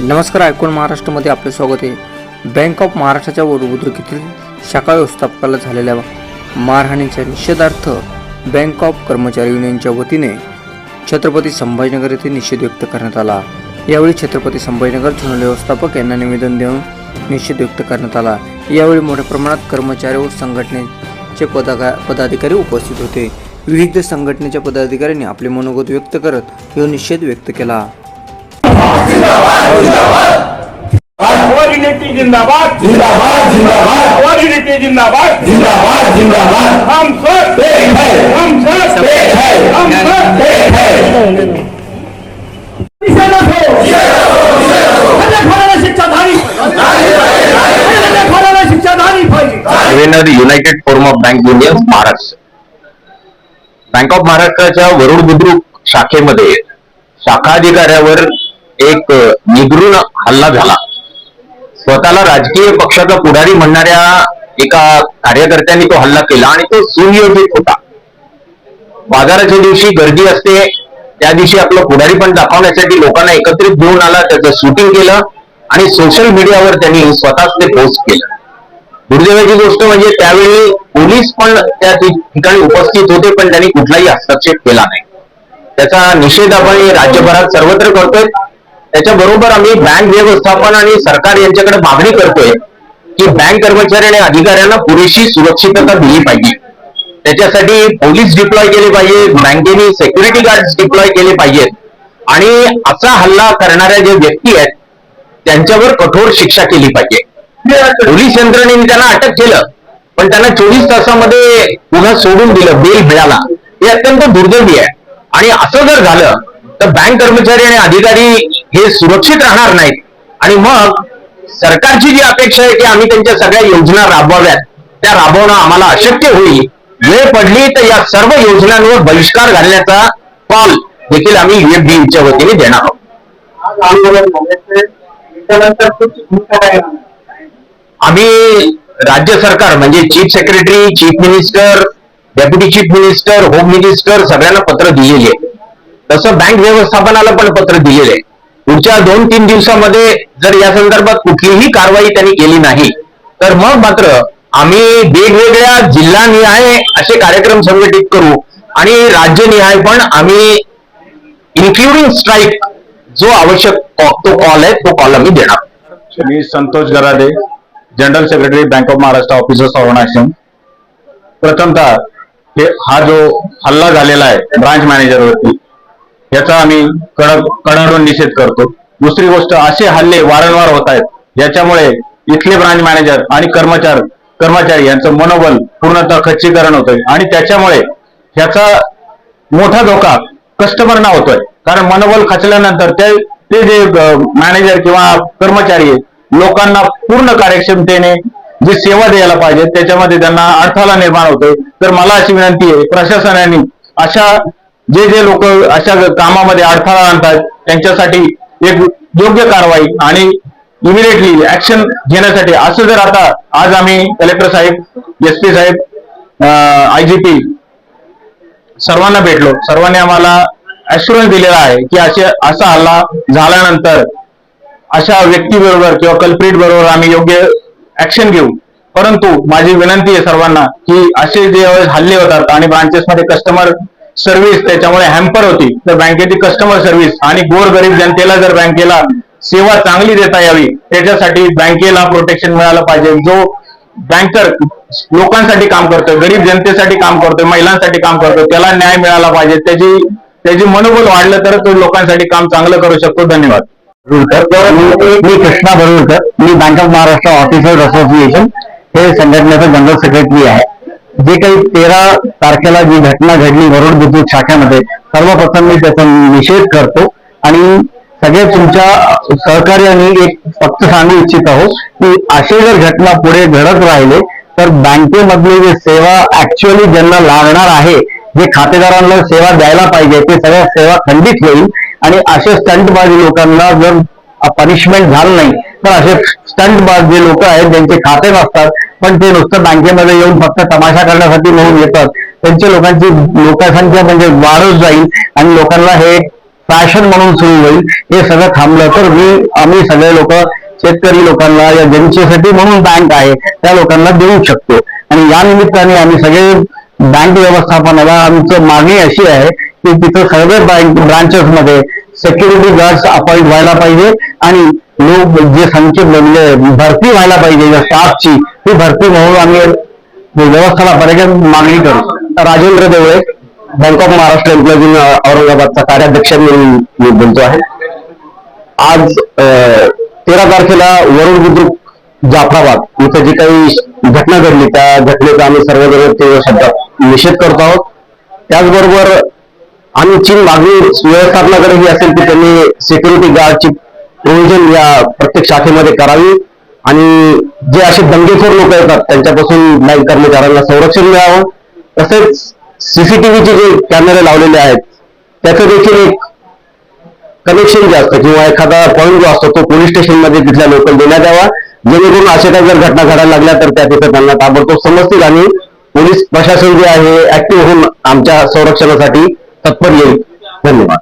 नमस्कार ऐकून महाराष्ट्रामध्ये आपले स्वागत आहे. बँक ऑफ महाराष्ट्राच्या वरुद्रकीतील येथील शाखा व्यवस्थापकाला झालेल्या मारहाणीच्या निषेधार्थ बँक ऑफ कर्मचारी युनियनच्या वतीने छत्रपती संभाजीनगर येथे निषेध व्यक्त करण्यात आला. यावेळी छत्रपती संभाजीनगर झोनल व्यवस्थापक यांना निवेदन देऊन निषेध व्यक्त करण्यात आला. यावेळी मोठ्या प्रमाणात कर्मचारी व संघटनेचे पदा पदाधिकारी उपस्थित होते. विविध संघटनेच्या पदाधिकाऱ्यांनी आपले मनोगत व्यक्त करत हा निषेध व्यक्त केला. हमारी नीति जिंदाबाद. जिंदाबाद. जिंदाबाद. हमारी नीति जिंदाबाद. जिंदाबाद जिंदाबाद हम सब एक है हम सब एक है हम सब एक है निषेधक हो हल्लेखोराला शिक्षाधारी हल्लेखोराला शिक्षाधारी पाहिजे convener United Forum of Bank Unions Maharashtra Bank of महाराष्ट्राच्या वरुड बुद्रुक शाखेमध्ये शाखा अधिकाऱ्यावर एक निगरून हल्ला झाला. स्वतःला राजकीय पक्षाचा पुढारी म्हणणाऱ्या एका कार्यकर्त्यांनी तो हल्ला केला आणि तो सुनियोजित होता. बाजाराच्या दिवशी गर्दी असते त्या दिवशी आपलं पुढारी पण दाखवण्यासाठी लोकांना एकत्रित घेऊन आला त्याचं शूटिंग केलं आणि सोशल मीडियावर त्यांनी स्वतःच ते पोस्ट केलं. दुर्दैवाची गोष्ट म्हणजे त्यावेळी पोलीस पण त्या ठिकाणी उपस्थित होते पण त्यांनी कुठलाही हस्तक्षेप केला नाही. त्याचा निषेध आपण राज्यभरात सर्वत्र करतोय. त्याच्याबरोबर आम्ही बँक व्यवस्थापन आणि सरकार यांच्याकडे मागणी करतोय की बँक कर्मचारी आणि अधिकाऱ्यांना पुरेशी सुरक्षितता दिली पाहिजे. त्याच्यासाठी पोलीस डिप्लॉय केले पाहिजे बँकेने सेक्युरिटी गार्ड डिप्लॉय केले पाहिजेत. आणि असा हल्ला करणाऱ्या जे व्यक्ती आहेत त्यांच्यावर कठोर शिक्षा केली पाहिजे. पोलीस यंत्रणेने त्यांना अटक केलं पण त्यांना चोवीस तासामध्ये पुन्हा सोडून दिलं बेल मिळाला. हे अत्यंत दुर्दैवी आहे. आणि असं जर झालं तर बँक कर्मचारी आणि अधिकारी हे सुरक्षित राहणार नाहीत. आणि मग सरकारची जी अपेक्षा आहे की आम्ही त्यांच्या सगळ्या योजना राबवाव्यात त्या राबवणं आम्हाला अशक्य होईल. वेळ पडली तर या सर्व योजनांवर बहिष्कार घालण्याचा कॉल देखील आम्ही युएफबीच्या वतीने देणार आहोत. आम्ही राज्य सरकार म्हणजे chief secretary chief minister deputy chief minister home minister सगळ्यांना पत्र दिलेली आहे. तसं बँक व्यवस्थापनाला पण पत्र दिलेलं आहे. पुढच्या दोन तीन दिवसामध्ये जर या संदर्भात कुठलीही कारवाई त्यांनी केली नाही तर मग मात्र आम्ही वेगवेगळ्या जिल्हानिहाय असे कार्यक्रम संघटित करू आणि राज्यनिहाय पण आम्ही इन्क्लुडिंग स्ट्राईक जो आवश्यक कॉ- तो कॉल आहे तो कॉल आम्ही देणार. मी Santosh Garade general secretary Bank of Maharashtra officers organisation प्रथमतः हा जो हल्ला झालेला आहे ब्रांच मॅनेजरवरती याचा आम्ही कडक कडाडून निषेध करतो. दुसरी गोष्ट असे हल्ले वारंवार होत आहेत. याच्यामुळे इथले ब्रांच मॅनेजर आणि कर्मचार कर्मचारी यांचं मनोबल पूर्णतः खच्चीकरण होतंय. आणि त्याच्यामुळे ह्याचा मोठा धोका कस्टमरना होतोय. कारण मनोबल खचल्यानंतर ते ते जे मॅनेजर किंवा कर्मचारी लोकांना पूर्ण कार्यक्षमतेने जी सेवा द्यायला पाहिजे त्याच्यामध्ये त्यांना अडथळा निर्माण होतोय. तर मला अशी विनंती आहे प्रशासनाने अशा जे जे लोक अशा कामामध्ये अडथळा आणतात त्यांच्यासाठी एक योग्य कारवाई आणि इमिडिएटली ऍक्शन घेण्यासाठी. असं जर आता आज आम्ही कलेक्टर साहेब एस पी साहेब आयजीपी सर्वांना भेटलो. सर्वांनी आम्हाला ऍश्युरन्स दिलेला आहे की असे असा हल्ला झाल्यानंतर अशा व्यक्तीबरोबर किंवा कल्प्रिट बरोबर आम्ही योग्य ऍक्शन घेऊ. परंतु माझी विनंती आहे सर्वांना की असे जे हल्ले होतात आणि ब्रांचेस मध्ये कस्टमर सर्व्हिस त्याच्यामुळे हॅम्पर होती. तर बँकेची कस्टमर सर्व्हिस आणि गोरगरीब जनतेला जर बँकेला सेवा चांगली देता यावी त्याच्यासाठी बँकेला प्रोटेक्शन मिळालं पाहिजे. जो बँकर लोकांसाठी काम करतोय गरीब जनतेसाठी काम करतोय महिलांसाठी काम करतोय त्याला न्याय मिळाला पाहिजे. त्याची त्याची मनोबल वाढलं तर तो लोकांसाठी काम चांगलं करू शकतो. धन्यवाद. मी कृष्णा बरुळकर मी Bank of Maharashtra officers association. हे संघटनेचा जनरल सेक्रेटरी आहे. जे काही तेरा तारखेला जी घटना घडली वरुड विद्युत शाखेमध्ये सर्वप्रथम मी त्याचा निषेध करतो. आणि सगळे तुमच्या सहकार्याने एक फक्त सांगू इच्छित आहोत की असे जर घटना पुढे घडत राहिले तर बँकेमधली जे सेवा ऍक्च्युअली ज्यांना लागणार आहे जे खातेदारांना सेवा द्यायला पाहिजे ते सगळ्या सेवा खंडित होईल. आणि असे स्टंटबाजी लोकांना जर पनिशमेंट झालं नाही तर असे स्टंटबाज जे लोक आहेत ज्यांचे खाते नसतात पण ते नुसतं बँकेमध्ये येऊन फक्त तमाशा करण्यासाठी म्हणून येतात. त्यांच्या लोकांची लोकसंख्या म्हणजे वाढत जाईल आणि लोकांना हे फॅशन म्हणून सुरू होईल. हे सगळं थांबलं तर मी आम्ही सगळे लोक शेतकरी लोकांना या जनतेसाठी म्हणून बँक आहे त्या लोकांना देऊ शकतो. आणि या निमित्ताने आम्ही सगळे बँक व्यवस्थापनाला आमचं मागणी अशी आहे की तिथं सगळे बँक ब्रांचेस मध्ये सेक्युरिटी गार्ड्स अपॉइंट व्हायला पाहिजे आणि लोक जे संख्येत बनले भरती व्हायला पाहिजे या स्टाफची ती भरती म्हणून आम्ही व्यवस्थापनापर्यंत मागणी करू. Rajendra Devle bank of Maharashtra employees औरंगाबादचा कार्याध्यक्ष म्हणून मी बोलतो आहे. आज तेरा तारखेला वरुण बुद्रुक जाफराबाद इथं जी काही घटना घडली त्या घटनेचा आम्ही सर्वजण तीव्र शब्दात निषेध करतो आहोत. त्याचबरोबर आमची मागणी व्यवस्थापनाकडे ही असेल की त्यांनी सिक्युरिटी गार्डची प्रोव्हिजन या प्रत्येक शाखेमध्ये करावी आणि जे असे दंगेखोर लोक येतात त्यांच्यापासून बँक कर्मचाऱ्यांना संरक्षण मिळावं. तसेच सीसीटीव्हीचे जे कॅमेरे लावलेले आहेत त्याचं देखील एक कनेक्शन जे असतं किंवा एखादा पॉईंट जो असतो तो पोलीस स्टेशनमध्ये तिथल्या लोकल देण्यात यावा. जेणेकरून अशा काही जर घटना घडायला लागल्या तर त्या तिथे त्यांना ताबडतोब समजतील आणि पोलीस प्रशासन जे आहे ऍक्टिव्ह होऊन आमच्या संरक्षणासाठी तत्पर येईल. धन्यवाद.